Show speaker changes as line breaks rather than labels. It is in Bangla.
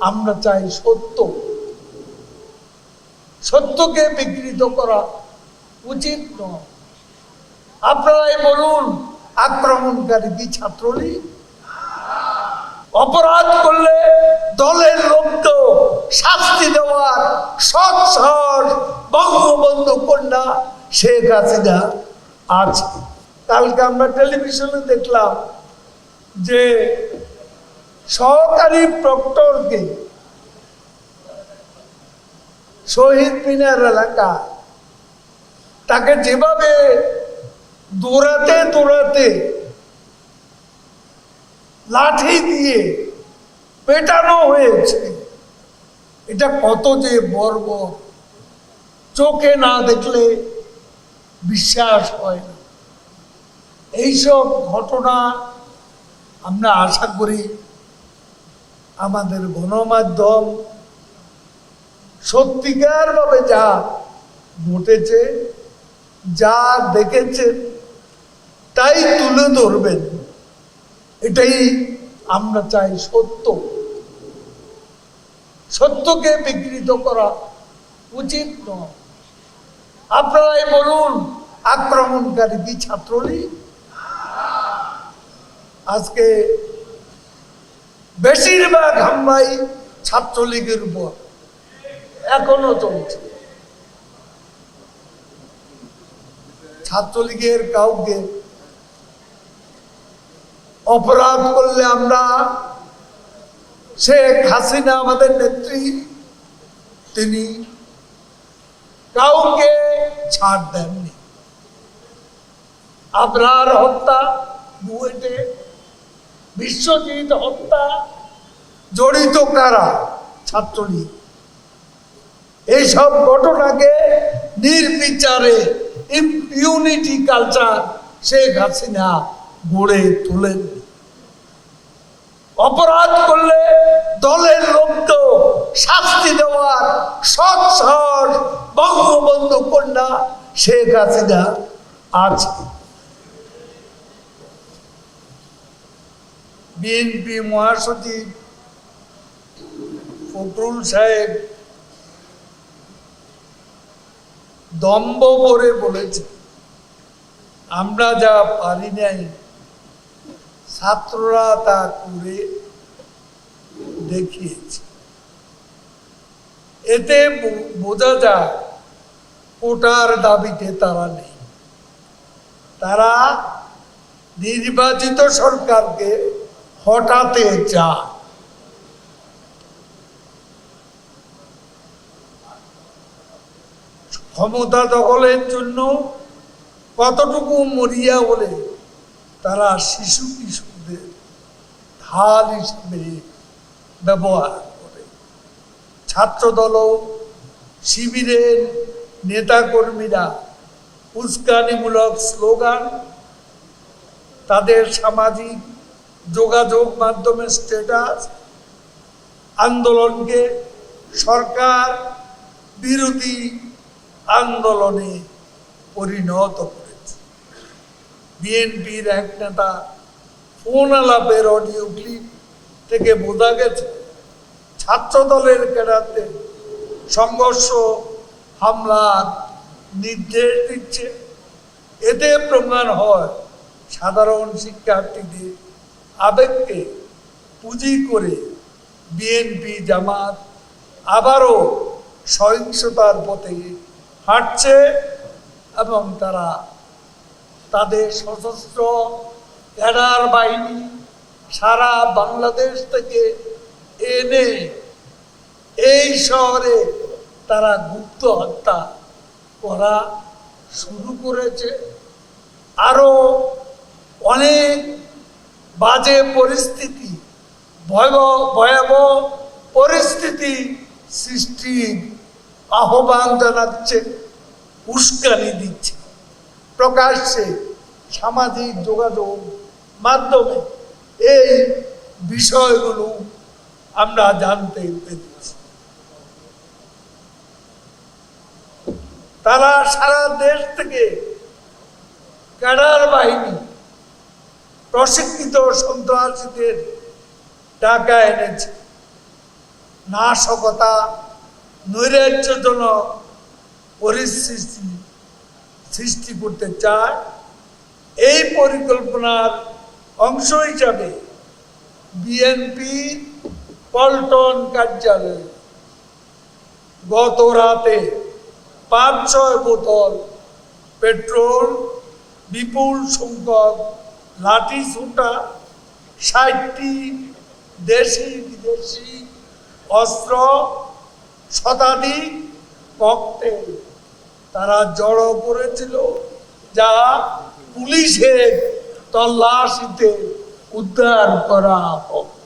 আমরা চাই সত্য। সত্যকে বিকৃত করা উচিত নয়। আপনারাই বলুন, আক্রমণকারী কি ছাত্রলীগ? অপরাধ করলে দলের লোককে শাস্তি দেওয়ার সৎসর বঙ্গবন্ধু কন্যা শেখ হাসিনা আছে কালকে আমরা টেলিভিশনে দেখলাম যে সহকারী প্রক্টরকে শহীদ মিনার এলাকা, তাকে যেভাবে দৌড়াতে দৌড়াতে লাঠি দিয়ে পেটানো হয়েছে, এটা কত যে বর্ব চোখে না দেখলে বিশ্বাস হয় না। এইসব ঘটনা আমরা আশা করি আমাদের গণমাধ্যম সত্যিকারভাবে যা ঘটেছে, যা দেখেছেন তাই তুলে ধরবেন। এটাই আমরা চাই সত্য। সত্যকে বিকৃত করা উচিত নয়। আপনারাই বলুন, আক্রমণকারী কি ছাত্রলীগ? আজকে বেশিরভাগ হামলাই ছাত্রলীগের উপর। এখনও চলছে। ছাত্রলীগের কাউকে অপরাধ করলে আমরা শেখ হাসিনা আমাদের নেত্রী, তিনি কাউকে ছাড় দেননি। আপনার হত্যা, বুয়েটে, বিশ্বজিৎ হত্যা জড়িত কারা? ছাত্রলীগ। এইসব ঘটনাকে নির্বিচারে ইউনিটি কালচার শেখ হাসিনা গড়ে তোলেন। অপরাধ করলে দলের লোককে শাস্তি দেওয়ার সৎসর বঙ্গবন্ধু কন্যা শেখ হাসিনা আছে বিএনপি মহাসচিব ফখরুল সাহেব দম্ভ করে বলেছে, আমরা যা পারি নাই, ছাত্ররা তা করে দেখিয়েছে। এতে বোঝা যায়, কোটার দাবিতে তারা নেই। তারা নির্বাচিত সরকারকে হটাতে চায়। ক্ষমতা দখলের জন্য কতটুকু মরিয়া বলে তারা শিশু কিশোরদের ঢাল হিসেবে ব্যবহার করে। ছাত্রদল শিবিরের নেতাকর্মীরা উস্কানিমূলক স্লোগান, তাদের সামাজিক যোগাযোগ মাধ্যমে স্ট্যাটাস আন্দোলনকে সরকার বিরোধী আন্দোলনে পরিণত করেছে। বিএনপির এক নেতা ফোন আলাপের অডিও ক্লিপ থেকে বোঝা গেছে ছাত্র দলের ক্যাডারদের সংঘর্ষ, হামলার নির্দেশ দিচ্ছে। এতে প্রমাণ হয়, সাধারণ শিক্ষার্থীদের আবেগকে পুঁজি করে বিএনপি জামাত আবারও সহিংসতার পথে হাঁটছে এবং তারা তাদের সশস্ত্র ক্যাডার বাহিনী সারা বাংলাদেশ থেকে এনে এই শহরে তারা গুপ্ত হত্যা করা শুরু করেছে। আরও অনেক বাজে পরিস্থিতি ভয়াবহ পরিস্থিতি সৃষ্টির আহ্বান জানাচ্ছে। উস্কানি দিচ্ছে, প্রকাশ্যে সামাজিক যোগাযোগ মাধ্যমে এই বিষয়গুলো আমরা জানতে পেরেছি। তারা সারা দেশ থেকে ক্যাডার বাহিনী, প্রশিক্ষিত সন্ত্রাসীদের টাকা এনেছে। নাশকতা, নৈরাজ্যজনক পরিস্থিতি সৃষ্টি করতে চায়, এই পরিকল্পনার অংশ হিসাবে বিএনপি পল্টন কার্যালয়ে গত রাতে পাঁচ ছয় বোতল পেট্রোল, বিপুল সংখ্যক লাঠি ছুটা, ষাটটি দেশি বিদেশি অস্ত্র, শতাধিক ককটেল। তারা জড়ো করেছিল। যা পুলিশের তল্লাশিতে উদ্ধার করা হয়